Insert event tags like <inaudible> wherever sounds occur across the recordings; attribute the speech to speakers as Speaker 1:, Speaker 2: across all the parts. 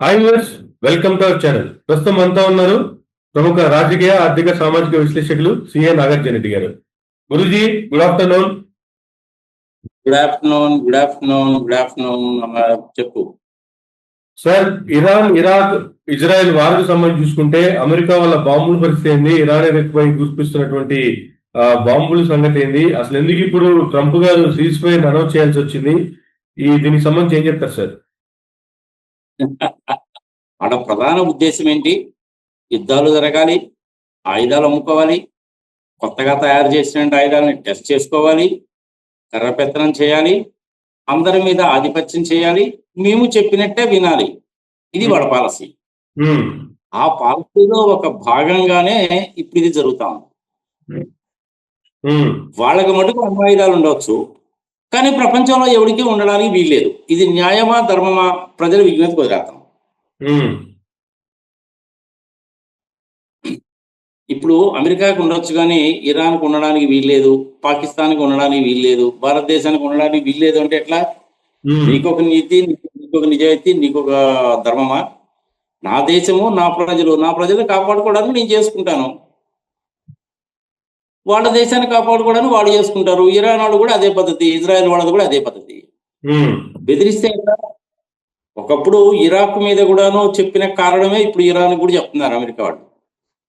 Speaker 1: Hi viewers welcome to our channel ప్రస్తుతం అంతా ఉన్నారు ప్రముఖ రాజకీయ ఆర్థిక సామాజిక విశ్లేషకులు సిఏ నాగార్జున రెడ్డి గారు. Guruji good afternoon
Speaker 2: good afternoon good afternoon good afternoon చెప్పు.
Speaker 1: సార్ ఇరాన్ ఇరాక్ ఇజ్రాయెల్ వారికి సంబంధించి చూసుకుంటే అమెరికా వాళ్ళ బాంబుల పరిస్థితి ఏంది? ఇరాన్ ఎక్కువై గుర్తిస్తున్నటువంటి ఆ, బాంబుల సంగతి ఏంది? అసలు ఎందుకు ఇప్పుడు ట్రంప్ గారు సీజ్ ఫైర్ అనౌన్స్ చేయాల్సి వచ్చింది? ఈ దీనికి సంబంధించి ఏం చెప్తారు సార్
Speaker 2: ఆడ ప్రధాన ఉద్దేశం ఏంటి? యుద్ధాలు జరగాలి ఆయుధాలు అమ్ముకోవాలి కొత్తగా తయారు చేసిన ఆయుధాలని టెస్ట్ చేసుకోవాలి కర్రపెత్తనం చేయాలి అందరి మీద ఆధిపత్యం చేయాలి మేము చెప్పినట్టే వినాలి. ఇది వాళ్ళ పాలసీ. ఆ పాలసీలో ఒక భాగంగానే ఇప్పుడు ఇది జరుగుతా ఉంది. వాళ్ళకి మటుకు అణ్వాయుధాలు ఉండవచ్చు. కానీ ప్రపంచంలో ఎవరికి ఉండడానికి వీల్లేదు. ఇది న్యాయమా ధర్మమా ప్రజల విజ్ఞతకు వదిలేస్తాం
Speaker 1: ఉమ్,
Speaker 2: ఇప్పుడు అమెరికాకు ఉండొచ్చు కానీ ఇరాన్కు ఉండడానికి వీల్లేదు పాకిస్తాన్కి ఉండడానికి వీల్లేదు భారతదేశానికి ఉండడానికి వీల్లేదు అంటే ఎట్లా? నీకొక నీతి నీకు- నీకొక నిజాయితీ నీకొక ధర్మమా? నా దేశము నా ప్రజలు నా ప్రజలు కాపాడుకోవడానికి నేను చేసుకుంటాను. వాళ్ళ దేశాన్ని కాపాడుకోవడానికి వాళ్ళు చేసుకుంటారు. ఇరాన్ వాళ్ళు కూడా అదే పద్ధతి ఇజ్రాయెల్ వాళ్ళది కూడా అదే పద్ధతి. బెదిరిస్తే? ఒకప్పుడు ఇరాక్ మీద కూడాను చెప్పిన కారణమే ఇప్పుడు ఇరాన్ కూడా చెప్తున్నారు అమెరికా వాళ్ళు.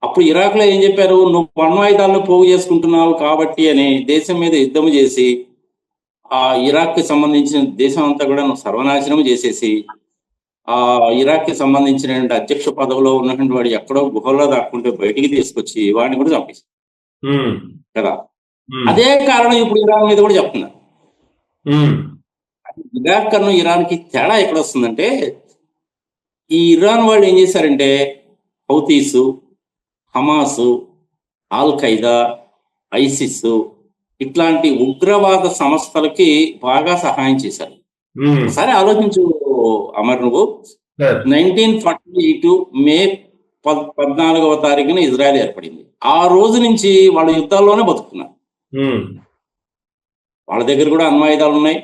Speaker 2: అప్పుడు ఇరాక్లో ఏం చెప్పారు? నువ్వు అణ్వాయుధాలను పోగు చేసుకుంటున్నావు కాబట్టి అని దేశం మీద యుద్ధం చేసి ఆ ఇరాక్కి సంబంధించిన దేశం అంతా కూడా నువ్వు సర్వనాశనం చేసేసి ఆ ఇరాక్కి సంబంధించిన అధ్యక్ష పదవిలో ఉన్నటువంటి వాడు ఎక్కడో గుహల్లో దాక్కుంటే బయటికి తీసుకొచ్చి వాడిని కూడా చంపేసి కదా? అదే కారణం ఇప్పుడు ఇరాన్ మీద కూడా చెప్తున్నారు. ఇరాక్ కన్నా ఇరాన్కి తేడా ఎక్కడ వస్తుందంటే ఈ ఇరాన్ వాళ్ళు ఏం చేశారంటే Houthis Hamas al Qaeda ISIS ఇట్లాంటి ఉగ్రవాద సంస్థలకి బాగా సహాయం చేశారు. ఒకసారి ఆలోచించు అమర్ నువ్వు.
Speaker 1: Sir.
Speaker 2: Nineteen forty eight May పద్ పద్నాలుగవ తారీఖున ఇజ్రాయెల్ ఏర్పడింది. ఆ రోజు నుంచి వాళ్ళ యుద్ధాల్లోనే బతుకుతున్నారు
Speaker 1: ఉమ్,
Speaker 2: వాళ్ళ దగ్గర కూడా అణ్వాయుధాలు ఉన్నాయి.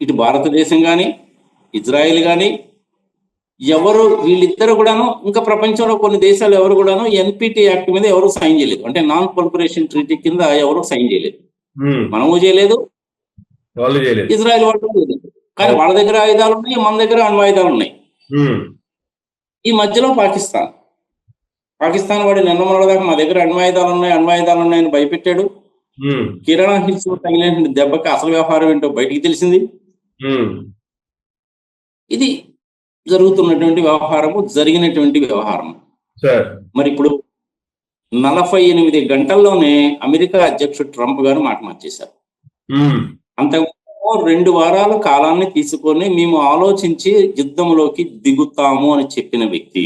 Speaker 2: ఇటు భారతదేశం కానీ ఇజ్రాయెల్ కానీ ఎవరు వీళ్ళిద్దరు కూడాను ఇంకా ప్రపంచంలో కొన్ని దేశాలు ఎవరు కూడాను ఎన్పిటి యాక్ట్ మీద ఎవరు సైన్ చేయలేదు. అంటే నాన్ పొలిపరేషన్ ట్రీటీ కింద ఎవరు సైన్ చేయలేదు. మనము చేయలేదు. ఇజ్రాయెల్ వాళ్ళు చేయలేదు. కానీ వాళ్ళ దగ్గర ఆయుధాలు ఉన్నాయి మన దగ్గర అణ్వాయుధాలు ఉన్నాయి. ఈ మధ్యలో పాకిస్తాన్. పాకిస్తాన్ వాడు నిన్న దాకా మా దగ్గర అణ్వాయుధాలు ఉన్నాయి అణ్వాయుధాలు ఉన్నాయని భయపెట్టాడు. కిరాణా హిల్స్ తగిలిన దెబ్బకి అసలు వ్యవహారం ఏంటో బయటికి తెలిసింది. ఇది జరుగుతున్నటువంటి వ్యవహారము జరిగినటువంటి వ్యవహారం మరి ఇప్పుడు నలభై ఎనిమిది గంటల్లోనే అమెరికా అధ్యక్షుడు ట్రంప్ గారు మాట మార్చేశారు. అంతకు రెండు వారాల కాలాన్ని తీసుకొని మేము ఆలోచించి యుద్ధంలోకి దిగుతాము అని చెప్పిన వ్యక్తి.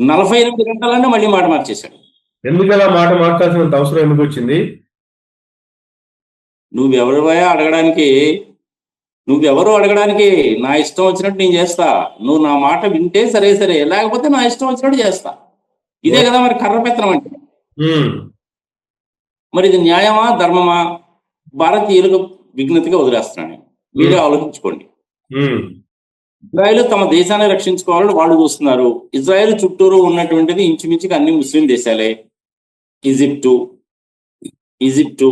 Speaker 2: నలభై ఎనిమిది గంటలనే మళ్ళీ మాట మార్చేశాడు.
Speaker 1: ఎందుకు అలా మాట మార్చాల్సినంత అవసరం ఎందుకు వచ్చింది
Speaker 2: నువ్వెవరివయా అడగడానికి? నువ్వెవరు అడగడానికి? నా ఇష్టం వచ్చినట్టు నేను చేస్తా. నువ్వు నా మాట వింటే సరే సరే. లేకపోతే నా ఇష్టం వచ్చినట్టు చేస్తా. ఇదే కదా మరి కర్రపెత్తనం అంటే. మరి ఇది న్యాయమా ధర్మమా? భారతీయులకు విఘ్నతగా వదిలేస్తున్నాను నేను. మీరే ఆలోచించుకోండి. ఇజ్రాయెల్ తమ దేశాన్ని రక్షించుకోవాలని వాళ్ళు చూస్తున్నారు. ఇజ్రాయెల్ చుట్టూరు ఉన్నటువంటిది ఇంచుమించుగా అన్ని ముస్లిం దేశాలే. ఈజిప్టు ఈజిప్టు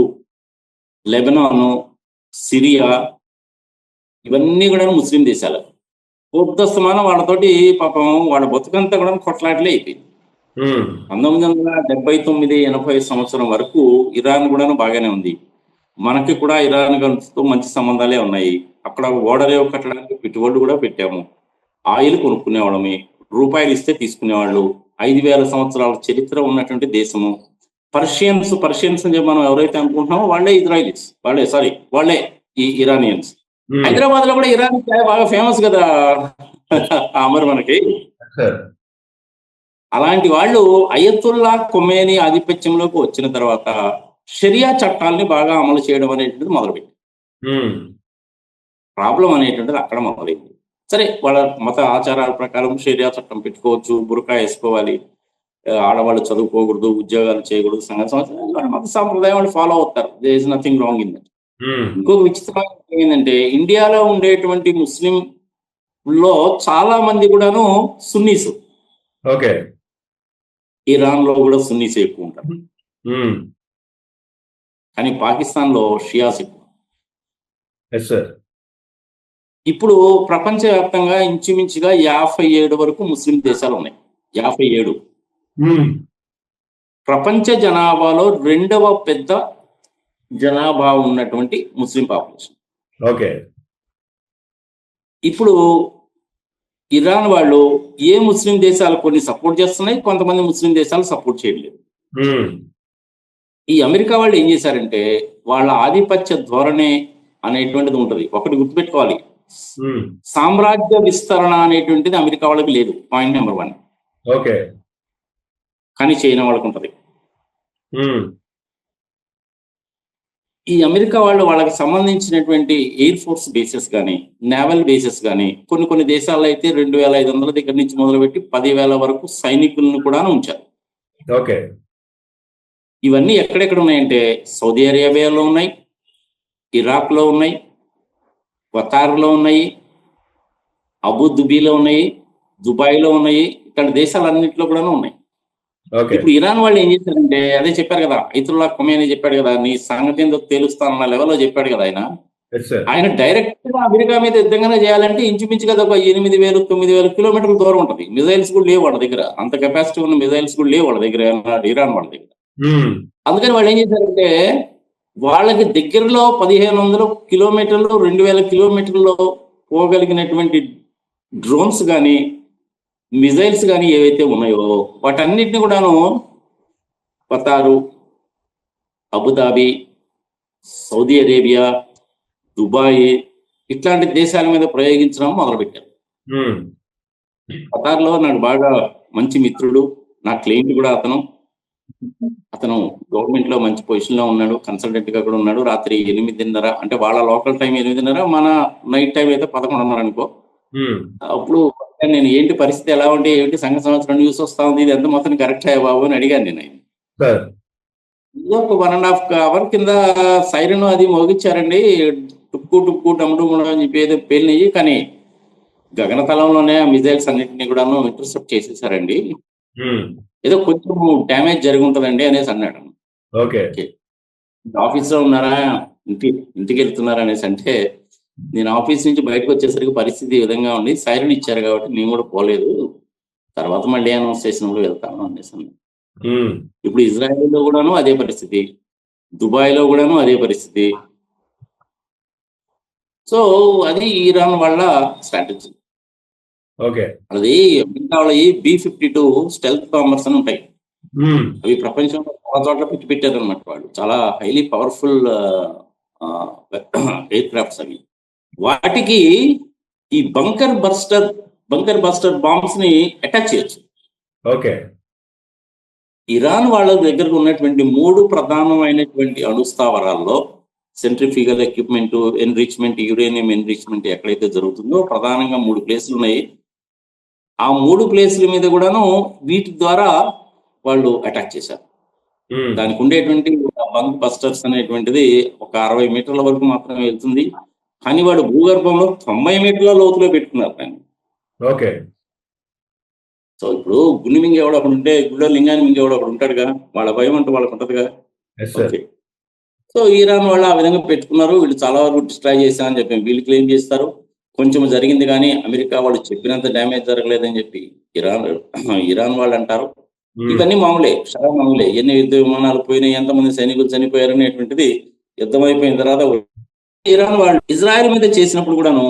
Speaker 2: లెబనాను సిరియా ఇవన్నీ కూడా ముస్లిం దేశాలు. పూర్తస్తమానం వాళ్ళతోటి పాపం వాళ్ళ బతుకంతా కూడా కొట్లాటలే అయిపోయింది. పంతొమ్మిది వందల డెబ్బై తొమ్మిది ఎనభై సంవత్సరం వరకు ఇరాన్ కూడా బాగానే ఉంది. మనకి కూడా ఇరాన్తో మంచి సంబంధాలే ఉన్నాయి. అక్కడ ఓడరేవు కట్టడానికి పెట్టుబడులు కూడా పెట్టాము. ఆయిల్ కొనుక్కునేవాళ్ళమే రూపాయలు ఇస్తే తీసుకునేవాళ్ళు ఐదు వేల సంవత్సరాల చరిత్ర ఉన్నటువంటి దేశము. పర్షియన్స్ పర్షియన్స్ అని మనం ఎవరైతే అనుకుంటున్నామో వాళ్ళే ఇజ్రాయిలీస్ వాళ్ళే సారీ వాళ్ళే ఈ ఇరానియన్స్.
Speaker 1: ఉమ్,
Speaker 2: హైదరాబాద్లో కూడా ఇరాన్ చాయ్ బాగా ఫేమస్ కదా అమర్ మనకి. అలాంటి వాళ్ళు అయతుల్లా కొమేని ఆధిపత్యంలోకి వచ్చిన తర్వాత షరియా చట్టాలని బాగా అమలు చేయడం అనేటువంటిది మొదలుపెట్టింది
Speaker 1: ఉమ్,
Speaker 2: ప్రాబ్లం అనేటువంటిది అక్కడ మొదలైంది సరే వాళ్ళ మత ఆచారాల ప్రకారం షరియా చట్టం పెట్టుకోవచ్చు బురకా వేసుకోవాలి. ఆడవాళ్ళు చదువుకోకూడదు ఉద్యోగాలు చేయకూడదు సంఘ సంవత్సరం మత సాంప్రదాయం వాళ్ళు ఫాలో అవుతారు. They is nothing wrong in that ఇంకొక విచిత్రమైన ఏంటంటే ఇండియాలో ఉండేటువంటి ముస్లిం లో చాలా మంది కూడాను సున్నీస్.
Speaker 1: ఓకే.
Speaker 2: ఇరాన్లో కూడా సున్నీస్ ఎక్కువ ఉంటారు.
Speaker 1: ఉమ్,
Speaker 2: కానీ పాకిస్తాన్లో షియాస్ ఎక్కువ. ఇప్పుడు ప్రపంచవ్యాప్తంగా ఇంచుమించుగా యాభై ఏడు వరకు ముస్లిం దేశాలు ఉన్నాయి. యాభై ఏడు. ప్రపంచ జనాభాలో రెండవ పెద్ద జనాభా ఉన్నటువంటి ముస్లిం పాపులేషన్.
Speaker 1: ఓకే.
Speaker 2: ఇప్పుడు ఇరాన్ వాళ్ళు ఏ ముస్లిం దేశాలు కొన్ని సపోర్ట్ చేస్తున్నాయి కొంతమంది ముస్లిం దేశాలు సపోర్ట్ చేయట్లేదు.
Speaker 1: ఉమ్,
Speaker 2: ఈ అమెరికా వాళ్ళు ఏం చేశారంటే వాళ్ళ ఆధిపత్య ధోరణి అనేటువంటిది ఉంటుంది. ఒకటి గుర్తుపెట్టుకోవాలి. సామ్రాజ్య విస్తరణ అనేటువంటిది అమెరికా వాళ్ళకి లేదు పాయింట్ నెంబర్ వన్
Speaker 1: ఓకే
Speaker 2: కానీ చైనా వాళ్ళకు ఉంటుంది.
Speaker 1: ఉమ్,
Speaker 2: ఈ అమెరికా వాళ్ళు వాళ్ళకి సంబంధించినటువంటి ఎయిర్ ఫోర్స్ బేసెస్ కానీ నేవల్ బేసెస్ కానీ కొన్ని కొన్ని దేశాల్లో అయితే రెండు వేల ఐదు వందల దగ్గర నుంచి మొదలుపెట్టి పదివేల వరకు సైనికులను కూడా ఉంచారు.
Speaker 1: ఓకే
Speaker 2: ఇవన్నీ ఎక్కడెక్కడ ఉన్నాయంటే సౌదీ అరేబియాలో ఉన్నాయి ఇరాక్లో ఉన్నాయి ఖతార్లో ఉన్నాయి అబుదుబీలో ఉన్నాయి దుబాయ్లో ఉన్నాయి ఇక్కడ దేశాలన్నింటిలో కూడా ఉన్నాయి. ఇప్పుడు ఇరాన్ వాళ్ళు ఏం చేశారంటే అదే చెప్పారు కదా ఐతుల్లా కొమేని చెప్పాడు కదా నీ సంగతి ఏందో తెలుస్తానన్న లెవెల్లో చెప్పాడు కదా ఆయన. ఆయన డైరెక్ట్గా అమెరికా మీద యుద్ధంగానే చేయాలంటే ఇంచుమించుగా ఒక ఎనిమిది వేలు తొమ్మిది వేల కిలోమీటర్ల దూరం ఉంటుంది. మిజైల్స్ కూడా లేవు వాళ్ళ దగ్గర. అంత కెపాసిటీ ఉన్న మిజైల్స్ కూడా లేవు వాళ్ళ దగ్గర ఇరాన్ వాళ్ళ దగ్గర.
Speaker 1: ఉమ్,
Speaker 2: అందుకని వాళ్ళు ఏం చేశారంటే వాళ్ళకి దగ్గరలో పదిహేను వందల కిలోమీటర్లు రెండు వేల కిలోమీటర్లు పోగలిగినటువంటి డ్రోన్స్ కానీ మిజైల్స్ కానీ ఏవైతే ఉన్నాయో వాటన్నిటిని కూడాను Qatar Abu Dhabi Saudi Arabia Dubai ఇట్లాంటి దేశాల మీద ప్రయోగించడం మొదలుపెట్టారు.
Speaker 1: ఉమ్,
Speaker 2: ఖతార్లో నాకు బాగా మంచి మిత్రుడు నా క్లయింట్ కూడా అతను. అతను గవర్నమెంట్లో మంచి పొజిషన్లో ఉన్నాడు కన్సల్టెంట్గా కూడా ఉన్నాడు. రాత్రి ఎనిమిదిన్నర అంటే వాళ్ళ లోకల్ టైం ఎనిమిదిన్నర మన నైట్ టైం అయితే పదకొండున్నర అనుకో అప్పుడు నేను ఏంటి పరిస్థితి ఎలా ఉంటే ఏంటి సంఘ సంవత్సరం న్యూస్ వస్తా ఉంది ఇది ఎంత మొత్తం కరెక్ట్ అయ్యా బాబు అని అడిగాను నేను ఆయన. ఒక వన్ అండ్ హాఫ్ అవర్ కింద సైరన్ అది మోగించారండి. టుక్కు టుక్కు డమ్ము అని చెప్పి ఏదో పేలినాయి కానీ గగనతలంలోనే ఆ మిజైల్స్ అన్నింటినీ కూడాను ఇంటర్సెప్ట్ చేసేసారండి. ఏదో కొంచెం డ్యామేజ్ జరిగి ఉంటుందండి అనేసి అన్నాడు.
Speaker 1: ఓకే.
Speaker 2: ఆఫీస్లో ఉన్నారా? ఇంటి ఇంటికి వెళ్తున్నారా అనేసి అంటే నేను ఆఫీస్ నుంచి బయటకు వచ్చేసరికి పరిస్థితి ఈ విధంగా ఉంది. సైరన్ ఇచ్చారు కాబట్టి నేను కూడా పోలేదు. తర్వాత మళ్ళీ అనౌన్స్ చేసినప్పుడు వెళ్తాను అనేసి.
Speaker 1: ఉమ్,
Speaker 2: ఇప్పుడు ఇజ్రాయెల్లో కూడాను అదే పరిస్థితి. దుబాయ్లో కూడాను అదే పరిస్థితి. సో అది ఇరాన్ వాళ్ళ స్ట్రాటజీ.
Speaker 1: ఓకే.
Speaker 2: అది అమెరికా వాళ్ళ B fifty two stealth bombers అని ఉంటాయి. అవి ప్రపంచంలో చాలా చోట్ల పెట్టి పెట్టారు అనమాట వాళ్ళు. చాలా హైలీ పవర్ఫుల్ ఎయిర్ క్రాఫ్ట్స్ అవి. వాటికి ఈ బంకర్ బస్టర్ బంకర్ బస్టర్ బాంబ్స్ని అటాచ్ చేయొచ్చు.
Speaker 1: ఓకే.
Speaker 2: ఇరాన్ వాళ్ళ దగ్గర ఉన్నటువంటి మూడు ప్రధానమైనటువంటి అణుస్థావరాల్లో centrifugal equipment enrichment uranium enrichment ఎక్కడైతే జరుగుతుందో ప్రధానంగా మూడు ప్లేసులు ఉన్నాయి. ఆ మూడు ప్లేసుల మీద కూడాను వీటి ద్వారా వాళ్ళు అటాక్ చేశారు. దానికి ఉండేటువంటి బంక్ బస్టర్స్ అనేటువంటిది ఒక అరవై మీటర్ల వరకు మాత్రమే వెళ్తుంది. కానీ వాడు భూగర్భంలో తొంభై మీటర్ల లోతులో పెట్టుకున్నారు దాన్ని
Speaker 1: ఓకే.
Speaker 2: సో ఇప్పుడు గుండె మింగేవాడు అక్కడ ఉంటే గుళ్ళో లింగాన్ని మింగేవాడు అక్కడ ఉంటాడుగా. వాళ్ళ భయం అంటూ వాళ్ళకి ఉంటదిగా. ఓకే. సో ఇరాన్ వాళ్ళు ఆ విధంగా పెట్టుకున్నారు. వీళ్ళు చాలా వరకు డిస్ట్రాయ్ చేశారని చెప్పి వీళ్ళు క్లెయిమ్ చేస్తారు. కొంచెం జరిగింది కానీ అమెరికా వాళ్ళు చెప్పినంత డ్యామేజ్ జరగలేదని చెప్పి ఇరాన్ <clears throat> ఇరాన్ వాళ్ళు అంటారు. ఇవన్నీ మామూలే చాలా మామూలే. ఎన్ని యుద్ధ విమానాలు పోయినాయి ఎంతమంది సైనికులు చనిపోయారు అనేటువంటిది యుద్ధం అయిపోయిన తర్వాత ఇరాన్ వాళ్ళు ఇజ్రాయెల్ మీద చేసినప్పుడు కూడాను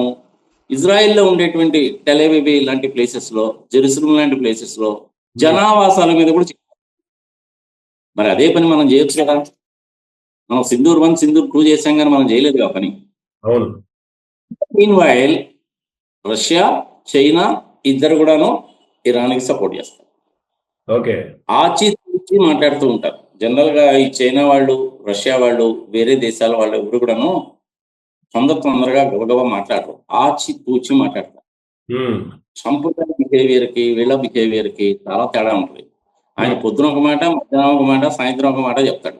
Speaker 2: ఇజ్రాయెల్లో ఉండేటువంటి టెలెవివి లాంటి ప్లేసెస్లో జెరూసలం లాంటి ప్లేసెస్లో జనావాసాల మీద కూడా. మరి అదే పని మనం చేయొచ్చు కదా. మనం సింధూర్ వన్ సింధూర్ టూ చేసాం కానీ మనం చేయలేదు ఆ పని.
Speaker 1: అవును.
Speaker 2: మీన్ వైల్ రష్యా చైనా ఇద్దరు కూడాను ఇరాన్కి సపోర్ట్ చేస్తారు.
Speaker 1: ఓకే.
Speaker 2: ఆచితూచి మాట్లాడుతూ ఉంటారు. జనరల్గా ఈ చైనా వాళ్ళు రష్యా వాళ్ళు వేరే దేశాల వాళ్ళు ఎవరు కూడాను తొందర తొందరగా గబగబా మాట్లాడరు. ఆచితూచి మాట్లాడతారు.
Speaker 1: ఉమ్,
Speaker 2: సంప్రదాయ బిహేవియర్కి వీళ్ళ బిహేవియర్కి చాలా తేడా ఉంటుంది. ఆయన పొద్దున ఒక మాట మధ్యాహ్నం ఒక మాట సాయంత్రం ఒక మాట చెప్తాడు.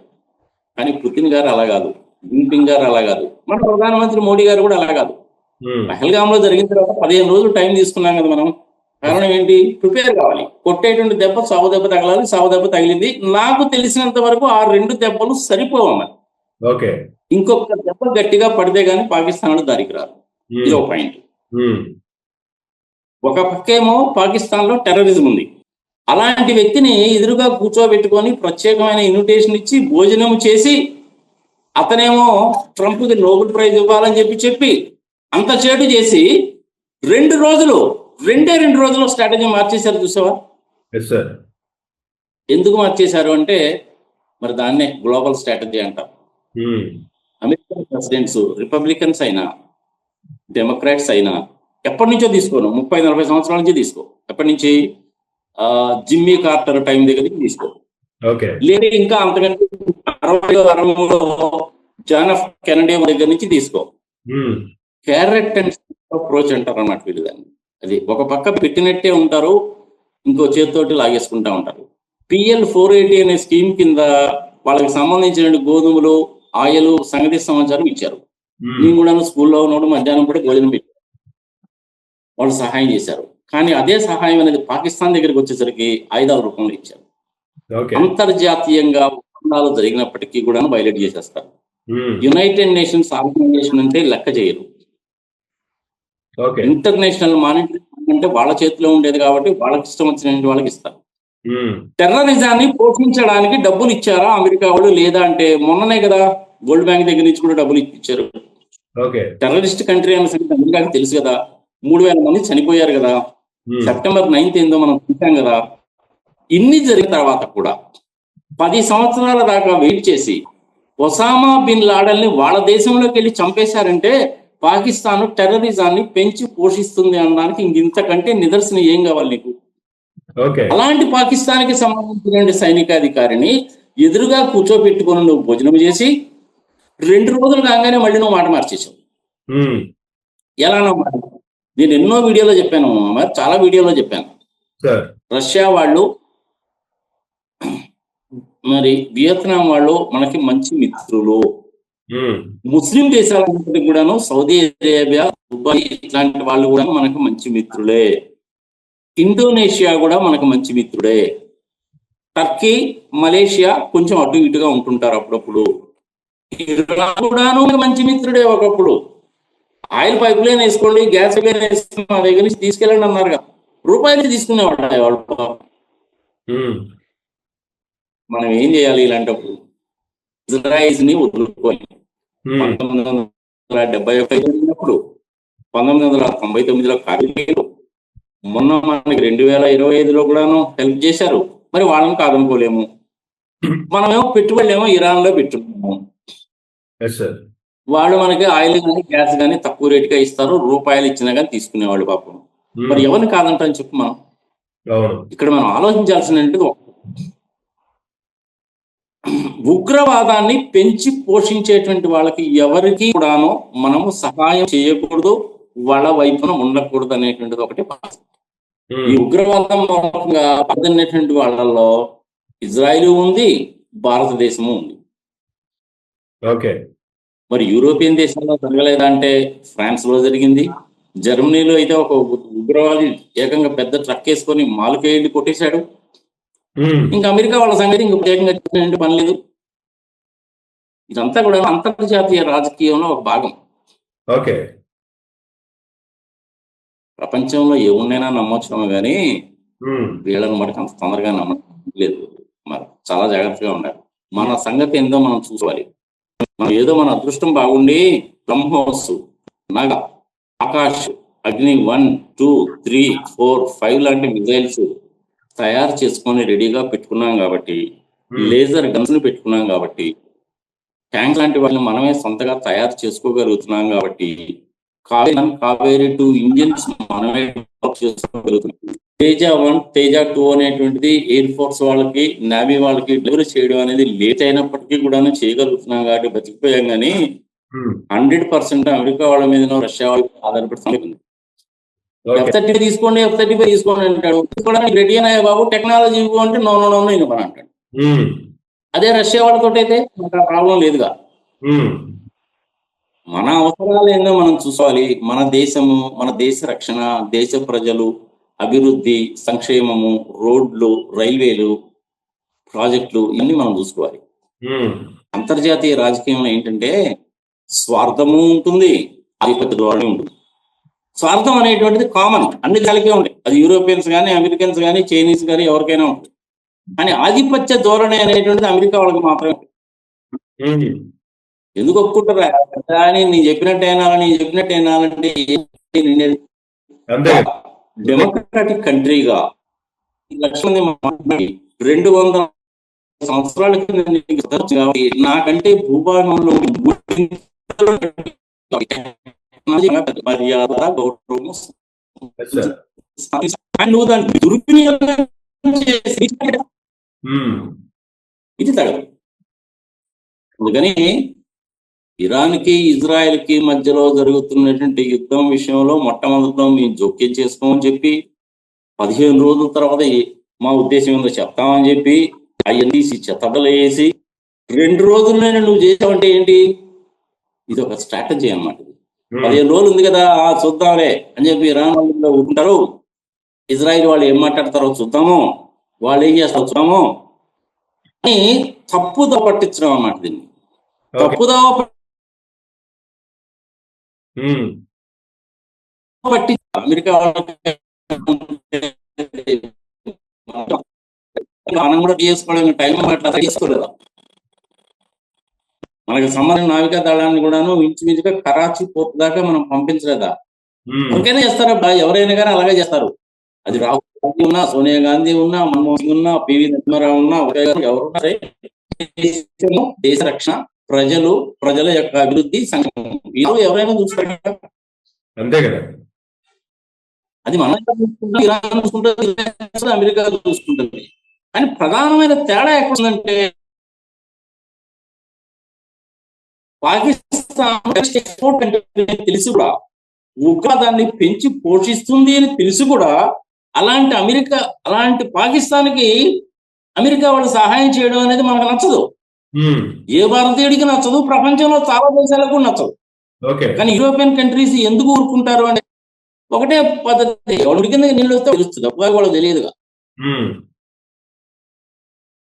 Speaker 2: కానీ పుతిన్ గారు అలా కాదు. జిన్పింగ్ గారు అలా కాదు. మన ప్రధానమంత్రి మోడీ గారు కూడా అలా కాదు. పహల్గామ్లో జరిగిన తర్వాత పదిహేను రోజులు టైం తీసుకున్నాం కదా మనం. కారణం ఏంటి? ప్రిపేర్ కావాలి. కొట్టేటువంటి దెబ్బ సావు దెబ్బ తగలాలి సావు దెబ్బ తగిలింది. నాకు తెలిసినంత వరకు ఆ రెండు దెబ్బలు సరిపోవన్నది
Speaker 1: ఓకే.
Speaker 2: ఇంకొక దెబ్బ గట్టిగా పడితే గానీ పాకిస్తాన్ దారికి రాదు ఇది ఒక పాయింట్ ఒక పక్కేమో పాకిస్తాన్లో టెర్రరిజం ఉంది. అలాంటి వ్యక్తిని ఎదురుగా కూర్చోబెట్టుకొని ప్రత్యేకమైన ఇన్విటేషన్ ఇచ్చి భోజనం చేసి అతనేమో ట్రంప్కి నోబెల్ ప్రైజ్ ఇవ్వాలని చెప్పి చెప్పి అంత చేటు చేసి రెండు రోజులు రెండే రెండు రోజులు స్ట్రాటజీ మార్చేశారు చూసావా? ఎందుకు మార్చేశారు అంటే మరి దాన్నే గ్లోబల్ స్ట్రాటజీ అంటారు
Speaker 1: ఉమ్,
Speaker 2: అమెరికన్ ప్రెసిడెంట్స్ రిపబ్లికన్స్ అయినా డెమోక్రాట్స్ అయినా ఎప్పటి నుంచో తీసుకోను. ముప్పై నలభై సంవత్సరాల నుంచి తీసుకో. ఎప్పటి నుంచి? జిమ్మీ కార్టర్ టైం దగ్గర తీసుకో. లేదా ఇంకా అంతకంటే అరవై అరవైలో జాన్ ఆఫ్ కెనడీ దగ్గర నుంచి తీసుకో. క్యారెట్ అండ్ అప్రోచ్ అంటారు అన్నమాట వీళ్ళు దాన్ని. అది ఒక పక్క పెట్టినట్టే ఉంటారు ఇంకో చేతితోటి లాగేసుకుంటా ఉంటారు. పిఎల్ ఫోర్ ఎయిటీ అనే స్కీమ్ కింద వాళ్ళకి సంబంధించిన గోధుమలు ఆయిల్ సంగతి సమాచారం ఇచ్చారు. నేను కూడా స్కూల్లో ఉన్నప్పుడు మధ్యాహ్నం కూడా భోజనం పెట్టారు వాళ్ళు సహాయం చేశారు. కానీ అదే సహాయం అనేది పాకిస్తాన్ దగ్గరికి వచ్చేసరికి ఆయుధాల రూపంలో ఇచ్చారు. అంతర్జాతీయంగా ఒప్పందాలు జరిగినప్పటికీ కూడా వైలేట్ చేసేస్తారు. యునైటెడ్ నేషన్స్ ఆర్గనైజేషన్ అంటే లెక్క చేయరు. ఇంటర్నేషనల్ మానిటరీ అంటే వాళ్ళ చేతిలో ఉండేది కాబట్టి వాళ్ళకి ఇష్టం వచ్చిన వాళ్ళకి ఇస్తారు. టెర్రరిజాన్ని పోషించడానికి డబ్బులు ఇచ్చారా అమెరికా వాళ్ళు? లేదా అంటే మొన్ననే కదా వరల్డ్ బ్యాంక్ దగ్గర నుంచి కూడా డబ్బులు ఇచ్చారు. టెర్రరిస్ట్ కంట్రీ అన్న సంగతి అమెరికాకి తెలుసు కదా. మూడు వేల మంది చనిపోయారు కదా. సెప్టెంబర్ నైన్త్ ఏందో మనం చూసాం కదా. ఇన్ని జరిగిన తర్వాత కూడా పది సంవత్సరాల దాకా వెయిట్ చేసి ఒసామా బిన్ లాడల్ని వాళ్ళ దేశంలోకి వెళ్ళి చంపేశారంటే పాకిస్తాన్ టెర్రరిజాన్ని పెంచి పోషిస్తుంది అనడానికి ఇంతకంటే నిదర్శనం ఏం కావాలి నీకు? అలాంటి పాకిస్తాన్కి సంబంధించిన సైనికాధికారిని ఎదురుగా కూర్చోబెట్టుకొని నువ్వు భోజనం చేసి రెండు రోజులు కాగానే మళ్ళీ నువ్వు మాట మార్చేసావు ఎలా మాట? నేను ఎన్నో వీడియోలో చెప్పాను మరి చాలా వీడియోలో చెప్పాను. రష్యా వాళ్ళు <clears throat> మరి వియత్నాం వాళ్ళు మనకి మంచి మిత్రులు. ముస్లిం దేశాలన్నింటికి కూడాను సౌదీ అరేబియా దుబాయ్ ఇట్లాంటి వాళ్ళు కూడా మనకు మంచి మిత్రులే. ఇండోనేషియా కూడా మనకు మంచి మిత్రుడే టర్కీ మలేషియా కొంచెం అటు ఇటుగా ఉంటుంటారు అప్పుడప్పుడు. ఇరాన్ కూడాను మంచి మిత్రుడే ఒకప్పుడు. ఆయిల్ పైప్ లైన్ వేసుకోండి గ్యాస్ పైప్ లైన్ వేసుకుని మా దగ్గర నుంచి తీసుకెళ్ళండి అన్నారు కదా. రూపాయలు తీసుకునేవాడు వాళ్ళు మనం ఏం చేయాలి ఇలాంటప్పుడు? ఇజ్రాయిల్స్ని వదులుకోవాలి పంతొమ్మిది వందల డెబ్బై ఒకటి జరిగినప్పుడు పంతొమ్మిది వందల తొంభై తొమ్మిదిలో కార్మికులు మొన్న మనకి రెండు వేల ఇరవై ఐదులో కూడాను హెల్ప్ చేశారు. మరి వాళ్ళని కాదనుకోలేము. మనమేమో పెట్టుబడులేమో ఇరాన్లో పెట్టుకున్నాము. వాళ్ళు మనకి ఆయిల్ కానీ గ్యాస్ కానీ తక్కువ రేటుగా ఇస్తారు. రూపాయలు ఇచ్చినా కానీ తీసుకునేవాళ్ళు పాపం. మరి ఎవరిని కాదంటారని చెప్పు మనం. ఇక్కడ మనం ఆలోచించాల్సిన ఉగ్రవాదాన్ని పెంచి పోషించేటువంటి వాళ్ళకి ఎవరికి కూడాను మనము సహాయం చేయకూడదు వాళ్ళ వైపున ఉండకూడదు అనేటువంటిది ఒకటి. ఈ
Speaker 1: ఉమ్,
Speaker 2: ఉగ్రవాదం మూలంగా పద్దనేటువంటి వాళ్ళలో ఇజ్రాయిల్ ఉంది భారతదేశము ఉంది.
Speaker 1: ఓకే.
Speaker 2: మరి యూరోపియన్ దేశాల్లో జరగలేదా అంటే ఫ్రాన్స్లో జరిగింది. జర్మనీలో అయితే ఒక ఉగ్రవాది ఏకంగా పెద్ద ట్రక్ వేసుకొని మాలుకేయండి కొట్టేశాడు. ఇంకా అమెరికా వాళ్ళ సంగతి ఇంక ప్రత్యేకంగా చెప్పినట్టు పని లేదు. ఇదంతా కూడా అంతర్జాతీయ రాజకీయంలో ఒక భాగం.
Speaker 1: ఓకే.
Speaker 2: ప్రపంచంలో ఏమున్నైనా నమ్మొచ్చున్నాము కానీ వీళ్ళని మనకు అంత తొందరగా నమ్మడం లేదు. మరి చాలా జాగ్రత్తగా ఉండాలి. మన సంగతి ఏందో మనం చూసుకోవాలి. మనం ఏదో మన అదృష్టం బాగుండి BrahMos Nag Akash Agni one two three four five లాంటి మిజైల్స్ తయారు చేసుకొని రెడీగా పెట్టుకున్నాం కాబట్టి లేజర్ గన్స్ను పెట్టుకున్నాం కాబట్టి ట్యాంక్ లాంటి వాటిని మనమే సొంతగా తయారు చేసుకోగలుగుతున్నాం కాబట్టి కావేరి కావేరి టూ ఇంజిన్స్ మనమే చేసుకోగలుగుతున్నాం. తేజ వన్ తేజ టూ అనేటువంటిది ఎయిర్ ఫోర్స్ వాళ్ళకి నేవీ వాళ్ళకి డెలివరీ చేయడం అనేది లేట్ అయినప్పటికీ కూడాను చేయగలుగుతున్నాం కాబట్టి బతికిపోయాం కానీ హండ్రెడ్ పర్సెంట్ అమెరికా వాళ్ళ మీద రష్యా వాళ్ళ మీద ఆధారపడి ఎఫ్ థర్టీ తీసుకోండి ఎఫ్ థర్టీ ఫైవ్ తీసుకోండి అంటాడు. తీసుకోవడానికి రెడీ అయినాయా బాబు? టెక్నాలజీ ఇవ్వు అంటే నో నో నో ఇవ్వను అంటాడు.
Speaker 1: ఉమ్,
Speaker 2: అదే రష్యా వాళ్ళతో అయితే మనకు ఆ ప్రాబ్లం లేదుగా.
Speaker 1: ఉమ్,
Speaker 2: మన అవసరాలు ఏందో మనం చూసుకోవాలి. మన దేశము మన దేశ రక్షణ దేశ ప్రజలు అభివృద్ధి సంక్షేమము రోడ్లు రైల్వేలు ప్రాజెక్టులు ఇవన్నీ మనం చూసుకోవాలి.
Speaker 1: ఉమ్,
Speaker 2: అంతర్జాతీయ రాజకీయంలో ఏంటంటే స్వార్థము ఉంటుంది ఆధిపత్య ధోరణి ఉంటుంది. స్వార్థం అనేటువంటిది కామన్ అన్ని కలిగే ఉంటాయి. అది యూరోపియన్స్ కానీ అమెరికన్స్ కానీ చైనీస్ కానీ ఎవరికైనా ఉంటుంది కానీ ఆధిపత్య ధోరణి అనేటువంటిది అమెరికా వాళ్ళకి మాత్రమే ఎందుకు ఒప్పుకుంటారా? అని నేను చెప్పినట్టు అయినా నేను చెప్పినట్టు అయినాలంటే డెమోక్రాటిక్ కంట్రీగా ఈ లక్ష మంది మాట్లాడి రెండు వందల సంవత్సరాల కింద నాకంటే భూభాగంలో మర్యాద నువ్వు దాన్ని దుర్వినియోగం ఇది తగదు అందుకని ఇరాన్కి ఇజ్రాయెల్కి మధ్యలో జరుగుతున్నటువంటి యుద్ధం విషయంలో మొట్టమొదటిలో మేము జోక్యం చేసుకోమని చెప్పి పదిహేను రోజుల తర్వాత మా ఉద్దేశం ఏందో చెప్తామని చెప్పి అవన్నీ తీసి చెత్తబలు వేసి రెండు రోజుల్లోనే నువ్వు చేసావంటే ఏంటి? ఇది ఒక స్ట్రాటజీ అన్నమాట. పదిహేను రోజులు ఉంది కదా ఆ చూద్దాంలే అని చెప్పి ఇరాన్ వాళ్ళు ఊరుకుంటారు ఇజ్రాయిల్ వాళ్ళు ఏం మాట్లాడతారో చూద్దాము. వాళ్ళు ఏం చేస్తారో చూద్దాము. అని తప్పుదో పట్టించడం అన్నమాట దీన్ని. తప్పుదో
Speaker 1: ఉమ్,
Speaker 2: పట్టి అమెరికా వాళ్ళకి మనం కూడా చేసుకోవడానికి టైం అట్లా చేసుకోలేదా మనకి సంబంధించిన నావికా దళాన్ని కూడాను ఇంచుమించుగా కరాచీ పోర్ట్ దాకా మనం పంపించలేదా? ఎవరికైనా చేస్తారా? ఎవరైనా కానీ అలాగే చేస్తారు. అది రాహుల్ గాంధీ ఉన్నా సోనియా గాంధీ ఉన్నా మన్మోహన్ సింగ్ ఉన్నా పివి నరసింహారావు ఉన్నా ఎవరున్నా సరే దేశ రక్షణ ప్రజలు ప్రజల యొక్క అభివృద్ధి వీరు ఎవరైనా చూస్తారు.
Speaker 1: అంతే కదా.
Speaker 2: అది మనం చూసుకుంటాం ఇరాన్ చూసుకుంటుంది, అమెరికా చూసుకుంటుంది. కానీ ప్రధానమైన తేడా ఎక్కడుందంటే పాకిస్తాన్ ఎక్స్పోర్ట్ అంటే తెలిసి కూడా. ఉగ్రదాన్ని పెంచి పోషిస్తుంది అని తెలిసి కూడా. అలాంటి అమెరికా అలాంటి పాకిస్తాన్కి అమెరికా వాళ్ళు సహాయం చేయడం అనేది మనకు నచ్చదు. ఏ భారతీయుడికి నచ్చదు ప్రపంచంలో చాలా దేశాలకు నచ్చదు. కానీ యూరోపియన్ కంట్రీస్ ఎందుకు ఊరుకుంటారు అంటే ఒకటే పద్ధతి. ఎవరి కింద నీళ్ళు వస్తే తెలుస్తుంది. తెలియదుగా.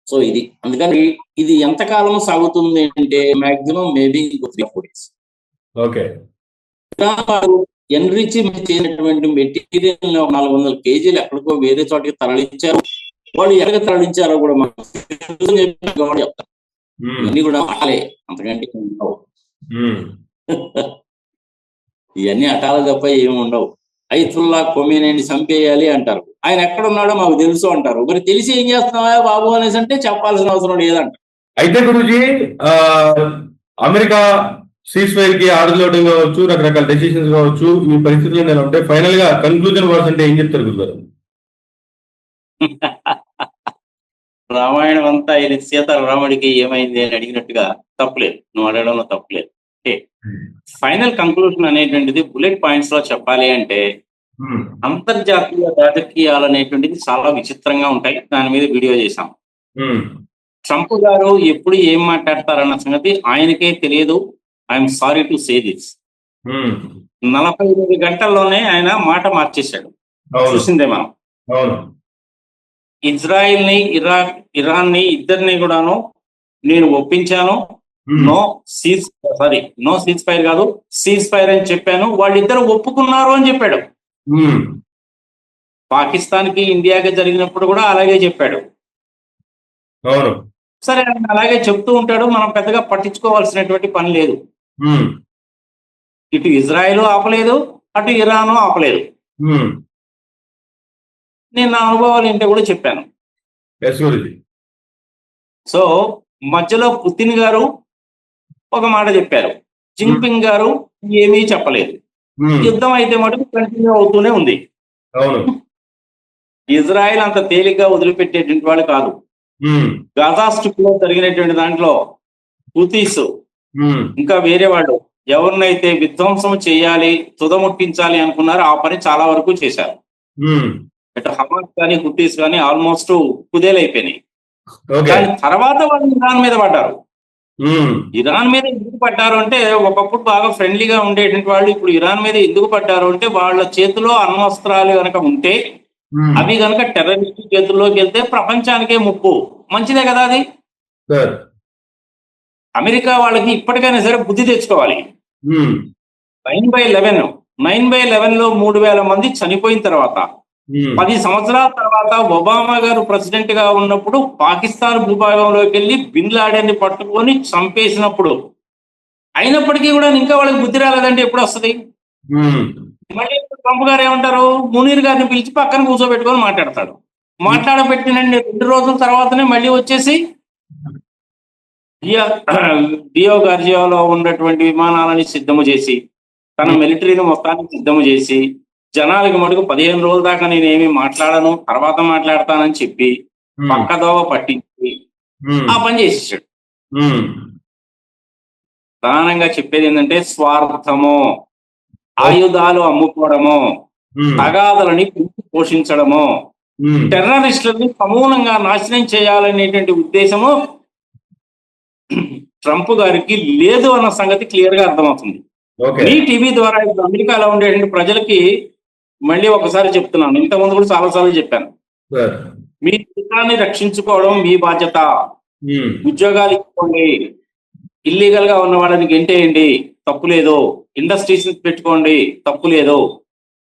Speaker 2: సో ఇది. అందుకని ఇది ఎంతకాలం సాగుతుంది అంటే maximum maybe three four days
Speaker 1: okay.
Speaker 2: Enrich చేసినటువంటి మెటీరియల్ నాలుగు వందల కేజీలు ఎక్కడికో వేరే చోటికి తరలించారు. వాళ్ళు ఎక్కడికి తరలించారో కూడా చెప్తారు. ఇవన్నీ కూడా అటాలే. అంతకంటే ఉండవు. ఇవన్నీ అటాలు తప్ప ఏమి ఉండవు. ఐతుల్లా కొమ్మేనేని చంపేయాలి అంటారు. ఆయన ఎక్కడ ఉన్నాడో మాకు తెలుసు అంటారు. మరి తెలిసి ఏం చేస్తున్నావా బాబు అనేసి అంటే చెప్పాల్సిన అవసరం లేదంట
Speaker 1: అయితే గురుజీ అమెరికా సీజ్ ఫైర్కి ఆర్డర్ ఇవ్వడం కావచ్చు రకరకాల డెసిషన్స్ కావచ్చు ఈ పరిస్థితులు ఎలా ఉంటాయి ఫైనల్గా కన్క్లూజన్ వర్స్ అంటే ఏం చెప్తారు గురుగారు? <laughs>
Speaker 2: రామాయణం అంతా ఆయన సీత రాముడికి ఏమైంది అని అడిగినట్టుగా తప్పులేదు. నువ్వు అడగడంలో తప్పులేదు. ఫైనల్ కంక్లూజన్ అనేటువంటిది బుల్లెట్ పాయింట్స్లో చెప్పాలి అంటే అంతర్జాతీయ రాజకీయాలు అనేటువంటిది చాలా విచిత్రంగా ఉంటాయి. దాని మీద వీడియో చేశాం. ట్రంప్ గారు ఎప్పుడు ఏం మాట్లాడతారన్న సంగతి ఆయనకే తెలియదు. I'm sorry to say this. నలభై ఎనిమిది గంటల్లోనే ఆయన మాట మార్చేశాడు. చూసిందే మనం. ఇజ్రాయిల్ని ఇరాక్ ఇరాన్ని ఇద్దరిని కూడాను నేను ఒప్పించాను. No cease sorry no cease fire కాదు సీజ్ ఫైర్ అని చెప్పాను. వాళ్ళిద్దరు ఒప్పుకున్నారు అని చెప్పాడు. పాకిస్తాన్కి ఇండియాకి జరిగినప్పుడు కూడా అలాగే చెప్పాడు.
Speaker 1: అవును.
Speaker 2: సరే ఆయన అలాగే చెప్తూ ఉంటాడు. మనం పెద్దగా పట్టించుకోవాల్సినటువంటి పని లేదు. ఇటు ఇజ్రాయెల్ ఆపలేదు అటు ఇరాను ఆపలేదు. నేను నా అనుభవాలు ఏంటో కూడా చెప్పాను. సో మధ్యలో పుతిన్ గారు ఒక మాట చెప్పారు. జిన్పింగ్ గారు ఏమీ చెప్పలేదు. యుద్ధం అయితే మటుకు కంటిన్యూ అవుతూనే ఉంది.
Speaker 1: అవును.
Speaker 2: ఇజ్రాయెల్ అంత తేలిగ్గా వదిలిపెట్టేటువంటి వాళ్ళు కాదు. గాజా స్ట్రిప్లో జరిగినటువంటి దాంట్లో హుతీస్ ఇంకా వేరే వాళ్ళు ఎవరినైతే విధ్వంసం చేయాలి తుదముట్టించాలి అనుకున్నారో ఆ పని చాలా వరకు చేశారు. ఇటు హమాస్ కానీ హుతీస్ కానీ ఆల్మోస్ట్ కుదేలైపోయినాయి. కానీ తర్వాత వాళ్ళు ఇరాన్ మీద పడ్డారు. ఇరాన్ మీద ఎందుకు పడ్డారు అంటే ఒకప్పుడు బాగా ఫ్రెండ్లీగా ఉండేటువంటి వాళ్ళు ఇప్పుడు ఇరాన్ మీద ఎందుకు పడ్డారు అంటే వాళ్ళ చేతిలో అణ్వస్త్రాలు కనుక ఉంటే అవి కనుక టెర్రరిస్ట్ చేతుల్లోకి వెళ్తే ప్రపంచానికే ముప్పు. మంచిదే కదా అది? అమెరికా వాళ్ళకి ఇప్పటికైనా సరే బుద్ధి తెచ్చుకోవాలి. Nine by eleven nine by లెవెన్లో మూడు వేల మంది చనిపోయిన తర్వాత పది సంవత్సరాల తర్వాత ఒబామా గారు ప్రెసిడెంట్గా ఉన్నప్పుడు పాకిస్తాన్ భూభాగంలోకి వెళ్ళి బిన్ లాడెన్ని పట్టుకొని చంపేసినప్పుడు అయినప్పటికీ కూడా ఇంకా వాళ్ళకి బుద్ధి రాలేదంటే ఎప్పుడు వస్తుంది?
Speaker 1: ఉమ్,
Speaker 2: మళ్ళీ ట్రంప్ గారు ఏమంటారు? మునీర్ గారిని పిలిచి పక్కన కూర్చోబెట్టుకొని మాట్లాడతాడు. మాట్లాడబెట్టిన రెండు రోజుల తర్వాతనే మళ్ళీ వచ్చేసి డియో గార్జియాలో ఉన్నటువంటి విమానాలని సిద్ధము చేసి తన మిలిటరీని మొత్తాన్ని సిద్ధము చేసి జనాలకి మటుకు పదిహేను రోజుల దాకా నేనేమి మాట్లాడను తర్వాత మాట్లాడతానని చెప్పి పక్కదోవ పట్టించి ఆ పని చేసేసాడు. ప్రధానంగా చెప్పేది ఏంటంటే స్వార్థము ఆయుధాలు అమ్ముకోవడము తగాదలని పెంచి పోషించడము టెర్రరిస్టులని సమూలంగా నాశనం చేయాలనేటువంటి ఉద్దేశము ట్రంప్ గారికి లేదు అన్న సంగతి క్లియర్గా అర్థమవుతుంది మీ టీవీ ద్వారా ఇప్పుడు అమెరికాలో ఉండేటువంటి ప్రజలకి మళ్ళీ ఒకసారి చెప్తున్నాను. ఇంతకుముందు కూడా చాలా సార్లు చెప్పాను. మీ దేశాన్ని రక్షించుకోవడం మీ బాధ్యత. ఉద్యోగాలు ఇచ్చుకోండి. ఇల్లీగల్గా ఉన్న వాళ్ళని గెంటేయండి. తప్పు లేదు. ఇండస్ట్రీస్ పెట్టుకోండి. తప్పు లేదు.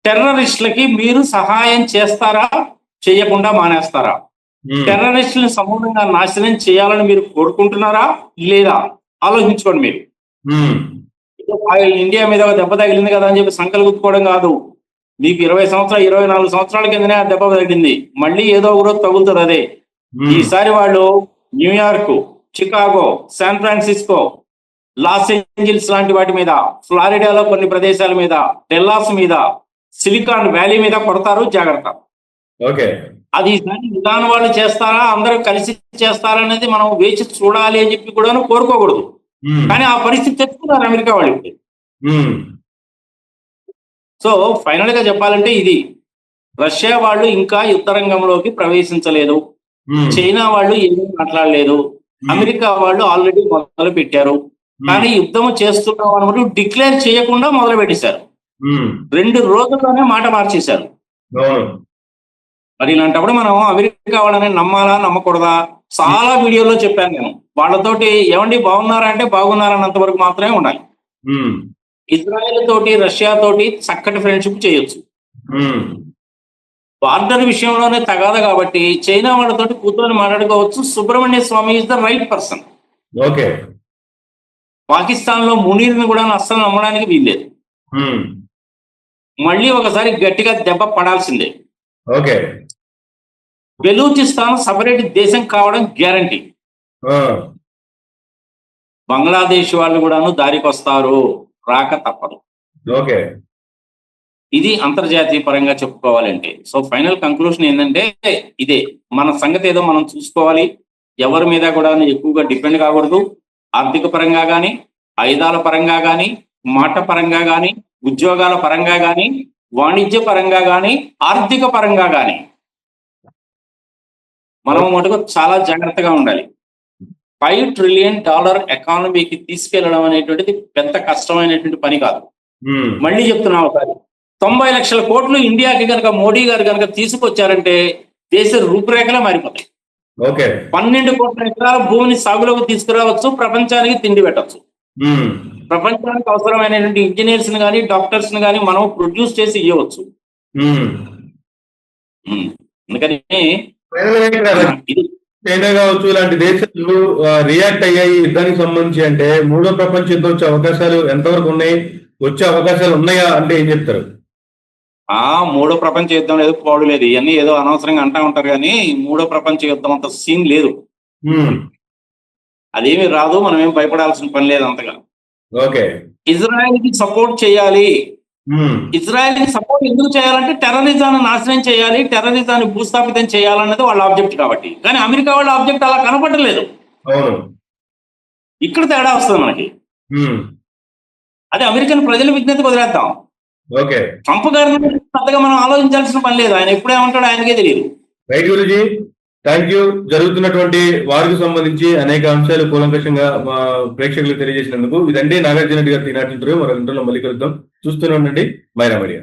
Speaker 2: టెర్రరిస్టులకి మీరు సహాయం చేస్తారా? చేయకుండా మానేస్తారా? టెర్రరిస్టులను సమూలంగా నాశనం చేయాలని మీరు కోరుకుంటున్నారా? లేదా? ఆలోచించుకోండి మీరు. ఇండియా మీద ఒక దెబ్బ తగిలింది కదా అని చెప్పి సంకలు గుర్తుకోవడం కాదు. మీకు ఇరవై సంవత్సరాలు ఇరవై నాలుగు సంవత్సరాల కిందనే ఆ దెబ్బ తగిలింది. మళ్ళీ ఏదో ఒక రోజు తగులుతుంది అదే. ఈసారి వాళ్ళు New York Chicago San Francisco Los Angeles లాంటి వాటి మీద ఫ్లారిడాలో కొన్ని ప్రదేశాల మీద డెల్లాస్ మీద సిలికాన్ వ్యాలీ మీద కొడతారు జాగ్రత్త.
Speaker 1: ఓకే.
Speaker 2: అది ఈసారి ఇరాన్ వాళ్ళు చేస్తారా అందరూ కలిసి చేస్తారా అనేది మనం వేచి చూడాలి అని చెప్పి కూడా కోరుకోకూడదు. కానీ ఆ పరిస్థితి తెచ్చుకున్నారు అమెరికా వాళ్ళు. సో ఫైనల్గా చెప్పాలంటే ఇది. రష్యా వాళ్ళు ఇంకా యుద్ధ రంగంలోకి ప్రవేశించలేదు. చైనా వాళ్ళు ఏమీ మాట్లాడలేదు. అమెరికా వాళ్ళు ఆల్రెడీ మొదలు పెట్టారు కానీ యుద్ధం చేస్తున్నాం అన్నప్పుడు డిక్లేర్ చేయకుండా మొదలు పెట్టేశారు రెండు రోజుల్లోనే మాట మార్చేశారు. మరి ఇలాంటప్పుడు మనం అమెరికా వాళ్ళని నమ్మాలా నమ్మకూడదా? చాలా వీడియోలో చెప్పాను నేను. వాళ్ళతోటి ఏమండి బాగున్నారా అంటే బాగున్నారన్నంత వరకు మాత్రమే ఉండాలి. ఇజ్రాయెల్ తోటి రష్యా తోటి చక్కటి ఫ్రెండ్షిప్ చేయొచ్చు. బార్డర్ విషయంలోనే తగాద కాబట్టి చైనా వాళ్ళతోటి కూర్చొని మాట్లాడుకోవచ్చు. Subramanian Swamy is the right person
Speaker 1: okay.
Speaker 2: పాకిస్తాన్లో మునీర్ని కూడా అస్సలు నమ్మడానికి వీల్లేదు. మళ్ళీ ఒకసారి గట్టిగా దెబ్బ పడాల్సిందే.
Speaker 1: ఓకే.
Speaker 2: బెలూచిస్తాన్ సపరేట్ దేశం కావడం గ్యారంటీ. బంగ్లాదేశ్ వాళ్ళు కూడాను దారికి వస్తారు రాక తప్పదు.
Speaker 1: ఓకే.
Speaker 2: ఇది అంతర్జాతీయ పరంగా చెప్పుకోవాలంటే సో ఫైనల్ కంక్లూషన్ ఏంటంటే ఇదే మన సంగతి ఏదో మనం చూసుకోవాలి. ఎవరి మీద కూడా ఎక్కువగా డిపెండ్ కాకూడదు. ఆర్థిక పరంగా కానీ ఆయుధాల పరంగా కానీ మాట పరంగా కానీ ఉద్యోగాల పరంగా కానీ వాణిజ్య పరంగా కానీ ఆర్థిక పరంగా కానీ మనం మటుకు చాలా జాగ్రత్తగా ఉండాలి. ఫైవ్ ట్రిలియన్ డాలర్ ఎకానమీకి తీసుకెళ్ళడం అనేటువంటిది పెద్ద కష్టమైనటువంటి పని కాదు. మళ్ళీ చెప్తున్నా ఒకసారి. తొంభై లక్షల కోట్లు ఇండియాకి కనుక మోడీ గారు కనుక తీసుకొచ్చారంటే దేశ రూపురేఖలే మారిపోతాయి.
Speaker 1: ఓకే.
Speaker 2: పన్నెండు కోట్ల ఎకరాల భూమిని సాగులోకి తీసుకురావచ్చు ప్రపంచానికి తిండి పెట్టచ్చు ప్రపంచానికి అవసరమైనటువంటి ఇంజనీర్స్ని కానీ డాక్టర్స్ని కానీ మనం ప్రొడ్యూస్ చేసి ఇవ్వచ్చు. అందుకని ఇది
Speaker 1: చైనా కావచ్చు ఇలాంటి దేశాలు రియాక్ట్ అయ్యాయి యుద్ధానికి సంబంధించి అంటే మూడో ప్రపంచ యుద్ధం వచ్చే అవకాశాలు ఎంతవరకు ఉన్నాయి వచ్చే అవకాశాలు ఉన్నాయా అంటే ఏం చెప్తారు?
Speaker 2: ఆ మూడో ప్రపంచ యుద్ధం లేదు పోవడం లేదు. ఇవన్నీ ఏదో అనవసరంగా అంటా ఉంటారు కానీ మూడో ప్రపంచ యుద్ధం అంత సీన్ లేదు. అదేమీ రాదు మనం ఏం భయపడాల్సిన పని లేదు అంతగా.
Speaker 1: ఓకే.
Speaker 2: ఇజ్రాయెల్కి సపోర్ట్ చేయాలి. ఇజ్రాయెల్కి సపోర్ట్ ఎందుకు చేయాలంటే టెర్రరిజాన్ని నాశనం చేయాలి టెర్రరిజాన్ని భూస్థాపితం చేయాలన్నది వాళ్ళ ఆబ్జెక్ట్ కాబట్టి. కానీ అమెరికా వాళ్ళ ఆబ్జెక్ట్ అలా కనపడలేదు. ఇక్కడ తేడా వస్తుంది మనకి. అదే అమెరికన్ ప్రజల విజ్ఞతకు వదిలేద్దాం.
Speaker 1: ఓకే.
Speaker 2: ట్రంప్ గారిని పెద్దగా మనం ఆలోచించాల్సిన పని లేదు. ఆయన ఎప్పుడేమంటాడో ఆయనకే తెలియదు.
Speaker 1: రైట్ గురుజీ? Thank you. జరుగుతున్నటువంటి వారికి సంబంధించి అనేక అంశాలు కూలంకషంగా మా ప్రేక్షకులకు తెలియజేసినందుకు ఇదండి నాగార్జున రెడ్డి గారు ఈనాటి ఇంటర్వ్యూ. మరో ఇంటర్వ్యూలో మళ్ళీ కలుద్దాం. చూస్తూనే ఉండండి. మైరా మరియా